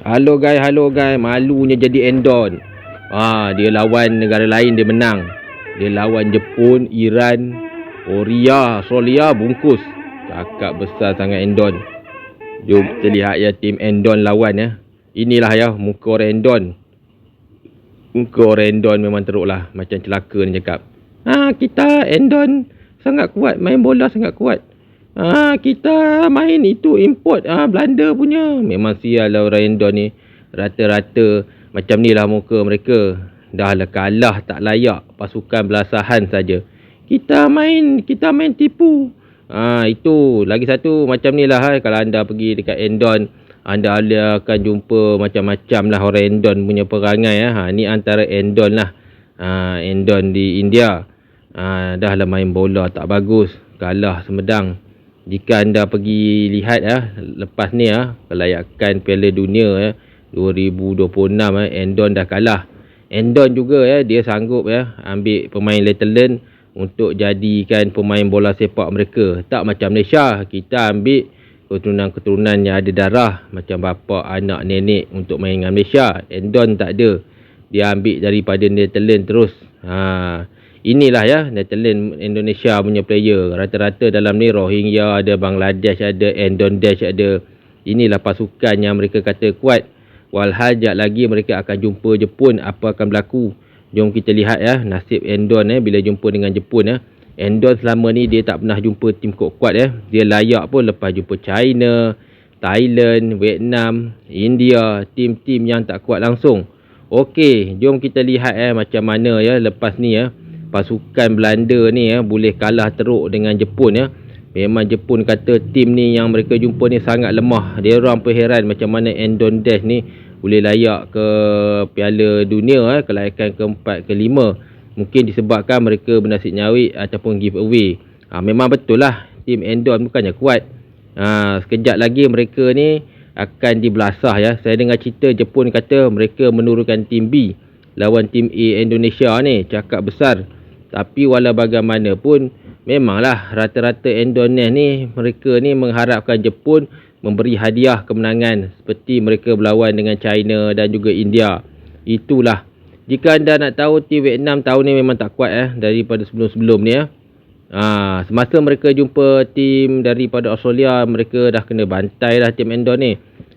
Halo guys, halo guys. Malunya jadi Endon. Ah, dia lawan negara lain dia menang. Dia lawan Jepun, Iran, Korea, Australia bungkus. Cakap besar sangat Endon. Jom kita lihat ya tim Endon lawan ya. Inilah ya muka orang Endon. Muka orang Endon memang teruk lah. Macam celaka ni cakap. Ha, kita Endon sangat kuat. Main bola sangat kuat. Ha, kita main itu import ha, Belanda punya. Memang sial lah orang Endon ni. Rata-rata macam ni lah muka mereka. Dah lah kalah tak layak pasukan belasahan saja. Kita main kita main tipu. Ha, itu lagi satu macam ni lah kalau anda pergi dekat Endon anda akan jumpa macam-macam lah orang Endon punya perangai ya. Ha, ni antara Endon lah. Ha, Endon di India. Ha, dah lah main bola tak bagus. Kalah semedang. Jika anda pergi lihat ya, lepas ni ya, kelayakan Piala Dunia ya, 2026 ya, Endon dah kalah. Endon juga ya, dia sanggup ya, ambil pemain Letterland untuk jadikan pemain bola sepak mereka. Tak macam Malaysia, kita ambil keturunan-keturunan yang ada darah macam bapa, anak, nenek untuk main dengan Malaysia. Endon tak ada. Dia ambil daripada Netherlands terus. Ha, inilah ya Netherlands Indonesia punya player. Rata-rata dalam ni Rohingya ada, Bangladesh ada, Indonesia ada. Inilah pasukan yang mereka kata kuat. Walhajat lagi mereka akan jumpa Jepun. Apa akan berlaku? Jom kita lihat ya nasib Endon eh bila jumpa dengan Jepun ya. Endon selama ni dia tak pernah jumpa tim kuat-kuat ya. Dia layak pun lepas jumpa China, Thailand, Vietnam, India, tim-tim yang tak kuat langsung. Okey, jom kita lihat eh macam mana ya lepas ni ya pasukan Belanda ni ya boleh kalah teruk dengan Jepun ya. Memang Jepun kata tim ni yang mereka jumpa ni sangat lemah. Dia orang pun heran macam mana Endon Dash ni boleh layak ke Piala Dunia eh, kelayakan keempat kelima. Mungkin disebabkan mereka bernasib nyawik ataupun give away. Ha, memang betul lah tim Endon bukannya kuat. Ha, sekejap lagi mereka ni akan dibelasah ya. Saya dengar cerita Jepun kata mereka menurunkan tim B lawan tim A Indonesia ni cakap besar tapi walau bagaimanapun memanglah rata-rata Indonesia ni mereka ni mengharapkan Jepun memberi hadiah kemenangan seperti mereka berlawan dengan China dan juga India. Itulah. Jika anda nak tahu tim Vietnam tahun ni memang tak kuat eh daripada sebelum-sebelum ni ya. Ha, semasa mereka jumpa tim daripada Australia, mereka dah kena bantai lah tim Endon ni.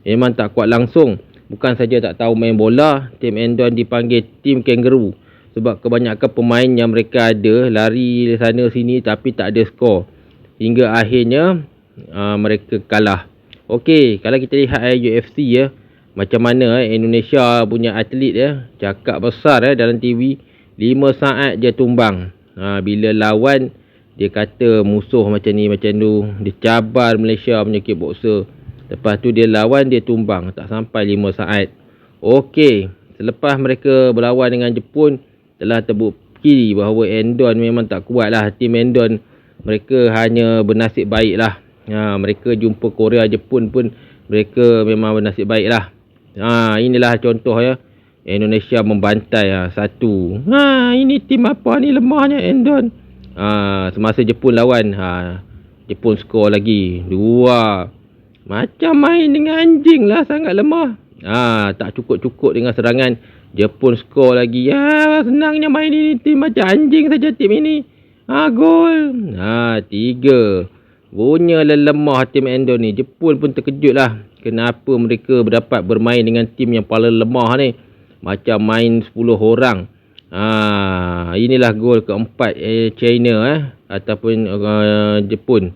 Memang tak kuat langsung. Bukan saja tak tahu main bola, tim Endon dipanggil tim kangaroo. Sebab kebanyakan pemain yang mereka ada lari sana sini tapi tak ada skor. Hingga akhirnya uh, mereka kalah. Okey, kalau kita lihat eh, UFC ya, macam mana eh, Indonesia punya atlet ya, cakap besar eh, dalam TV, 5 saat je tumbang. Ha, bila lawan, dia kata musuh macam ni, macam tu, dia cabar Malaysia punya kickboxer. Lepas tu dia lawan, dia tumbang. Tak sampai 5 saat. Okey, selepas mereka berlawan dengan Jepun, telah terbukti bahawa Endon memang tak kuat lah. Tim Endon, mereka hanya bernasib baik lah. Ha, mereka jumpa Korea, Jepun pun mereka memang bernasib baik lah. Ha, inilah contoh ya. Indonesia membantai ha, satu. Ha, ini tim apa ni lemahnya Endon. Ha, semasa Jepun lawan. Ha, Jepun skor lagi. Dua. Macam main dengan anjing lah. Sangat lemah. Ha, tak cukup-cukup dengan serangan. Jepun skor lagi. Ya, senangnya main ini tim macam anjing saja tim ini. Ha, gol. Ha, tiga. Punya lemah tim Endo ni. Jepun pun terkejut lah. Kenapa mereka berdapat bermain dengan tim yang paling lemah ni. Macam main 10 orang. Ha, inilah gol keempat eh, China eh. Ataupun uh, Jepun.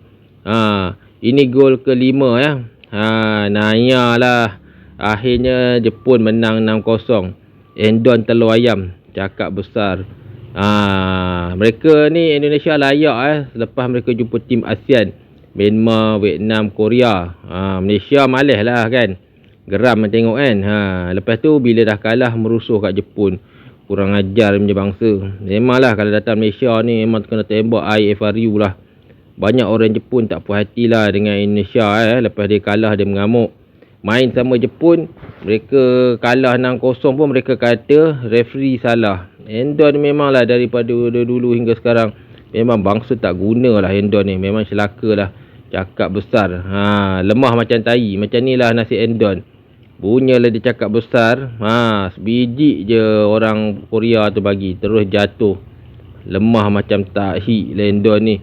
Ha, ini gol kelima ya. Ha, Naya lah. Akhirnya Jepun menang 6-0. Endon telur ayam. Cakap besar. Ha, mereka ni Indonesia layak eh. Selepas mereka jumpa tim ASEAN. Myanmar, Vietnam, Korea. Ha, Malaysia malas lah kan. Geram tengok kan. Ha, lepas tu bila dah kalah merusuh kat Jepun. Kurang ajar punya bangsa. Memanglah kalau datang Malaysia ni memang kena tembak IFRU lah. Banyak orang Jepun tak puas hati lah dengan Indonesia eh. Lepas dia kalah dia mengamuk. Main sama Jepun. Mereka kalah 6-0 pun mereka kata referee salah. Endon memanglah daripada dulu hingga sekarang. Memang bangsa tak guna lah Endon ni. Memang celaka lah. Cakap besar. Ha, lemah macam tai. Macam ni lah nasi endon. Punyalah dia cakap besar. Ha, sebiji je orang Korea tu bagi. Terus jatuh. Lemah macam tak hit Landon ni.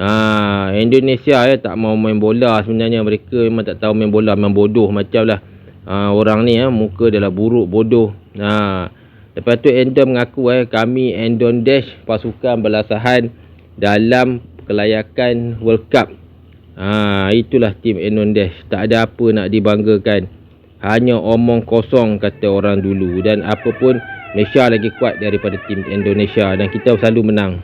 Ha, Indonesia ya tak mau main bola sebenarnya. Mereka memang tak tahu main bola. Memang bodoh macam lah. Ha, orang ni ya, muka dia lah buruk, bodoh. Ha, lepas tu Endon mengaku eh, kami Endon Dash pasukan belasahan dalam kelayakan World Cup. Ha, itulah tim Endon Dash. Tak ada apa nak dibanggakan hanya omong kosong kata orang dulu dan apa pun Malaysia lagi kuat daripada tim Indonesia dan kita selalu menang